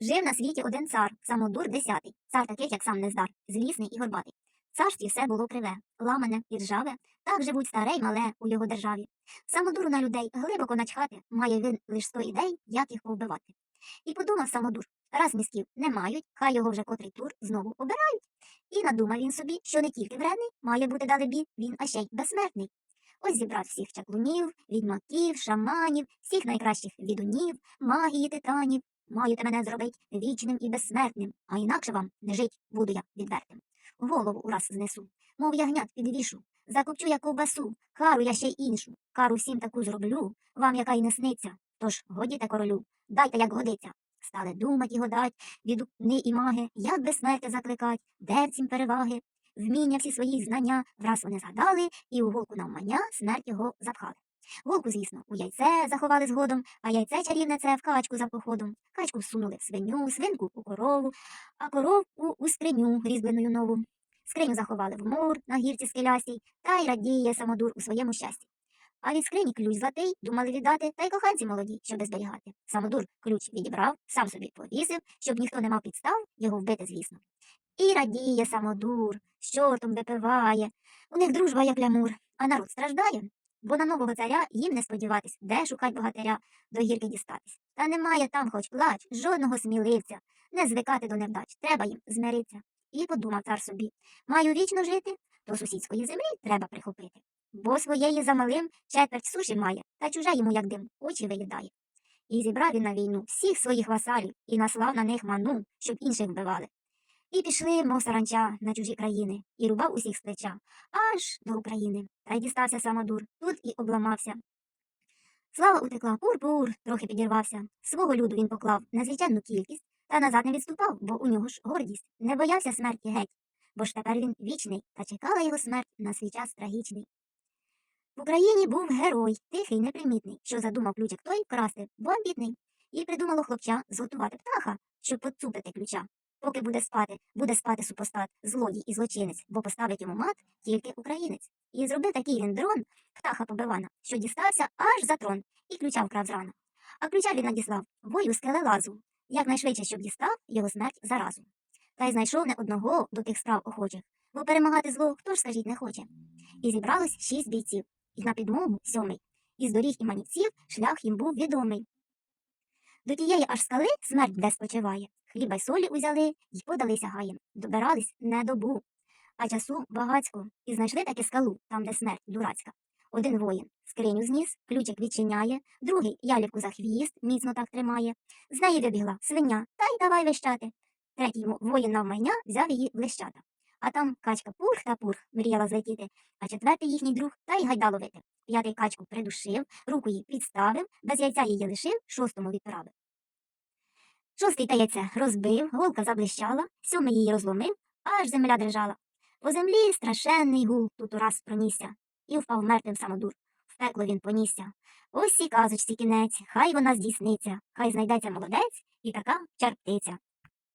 Жив на світі один цар, самодур десятий, цар такий, як сам нездар, злісний і горбатий. Царстві все було криве, ламане і ржаве, так живуть старе й мале у його державі. Самодур на людей глибоко начхати, має він лиш сто ідей, як їх повбивати. І подумав самодур, раз мізків не мають, хай його вже котрий тур знову обирають. І надумав він собі, що не тільки вредний, має бути далебі, він а ще й безсмертний. Ось зібрав всіх чаклунів, відьмаків, шаманів, всіх найкращих відунів, магії титанів, Маєте мене зробить вічним і безсмертним, а інакше вам не жить буду я відвертим. Голову ураз знесу, мов ягнят підвішу, закопчу я ковбасу, кару я ще й іншу, кару всім таку зроблю, вам яка й не сниться. Тож годіте королю, дайте, як годиться. Стали думать і годать, відукни і маги, як безсмертя закликать, де в цім переваги. Вміння всі свої знання враз вони згадали, і у голку навмання смерть його запхали. Голку, звісно, у яйце заховали згодом, а яйце чарівне це в качку за походом. Качку всунули в свиню, свинку у корову, а коровку у скриню різьбленою нову. Скриню заховали в мур на гірці скелястій, та й радіє самодур у своєму щасті. А від скрині ключ златий думали віддати, та й коханці молоді, щоби зберігати. Самодур ключ відібрав, сам собі повісив, щоб ніхто не мав підстав його вбити, звісно. І радіє самодур, з чортом випиває. У них дружба як лямур, а народ страждає. Бо на нового царя їм не сподіватись, де шукать богатиря до гірки дістатись. Та немає там хоч плач, жодного сміливця, не звикати до невдач, треба їм змириться. І подумав цар собі маю вічно жити, то сусідської землі треба прихопити. Бо своєї замалим четверть суші має, та чуже йому, як дим, очі виїдає. І зібрав він на війну всіх своїх васалів і наслав на них ману, щоб інших вбивали. І пішли, мов саранча, на чужі країни, і рубав усіх з плеча, аж до України. Та й дістався самодур, тут і обламався. Слава утекла, пур-пур, трохи підірвався. Свого люду він поклав незвичайну кількість, та назад не відступав, бо у нього ж гордість. Не боявся смерті геть, бо ж тепер він вічний, та чекала його смерть на свій час трагічний. В Україні був герой, тихий, непримітний, що задумав ключик той красти, бо амбітний. І придумало хлопча зготувати птаха, щоб поцупити ключа. Поки буде спати, буде спати супостат, злодій і злочинець, бо поставить йому мат тільки українець. І зробив такий він дрон, птаха побивана, що дістався аж за трон, і ключа вкрав зрано. А ключа він надіслав вою скелелазу, якнайшвидше, щоб дістав його смерть заразу. Та й знайшов не одного до тих справ охочих, бо перемагати зло хто ж скажіть не хоче. І зібралось шість бійців, і на підмогу сьомий. Із доріг і манівців шлях їм був відомий. До тієї аж скали смерть де спочиває. Хліба й солі узяли й подалися гаєм. Добирались не добу. А часу багацько, і знайшли таки скалу, там, де смерть дурацька. Один воїн скриню зніс, ключик відчиняє, другий ялівку за хвіст, міцно так тримає. З неї вибігла свиня, та й давай вещати. Третій воїн навмайня взяв її в лещата. А там качка пурх та пурх мріяла злетіти, а четвертий їхній друг та й гайда ловити. П'ятий качку придушив, руку їй підставив, без яйця її лишив, шостому відправив. Шостий та яйце розбив, голка заблищала, сьомий її розломив, аж земля дрижала. По землі страшенний гул тут ураз пронісся, і впав мертвим самодур. В пекло він понісся. Ось і казочці кінець, хай вона здійсниться, хай знайдеться молодець і така чарптиця.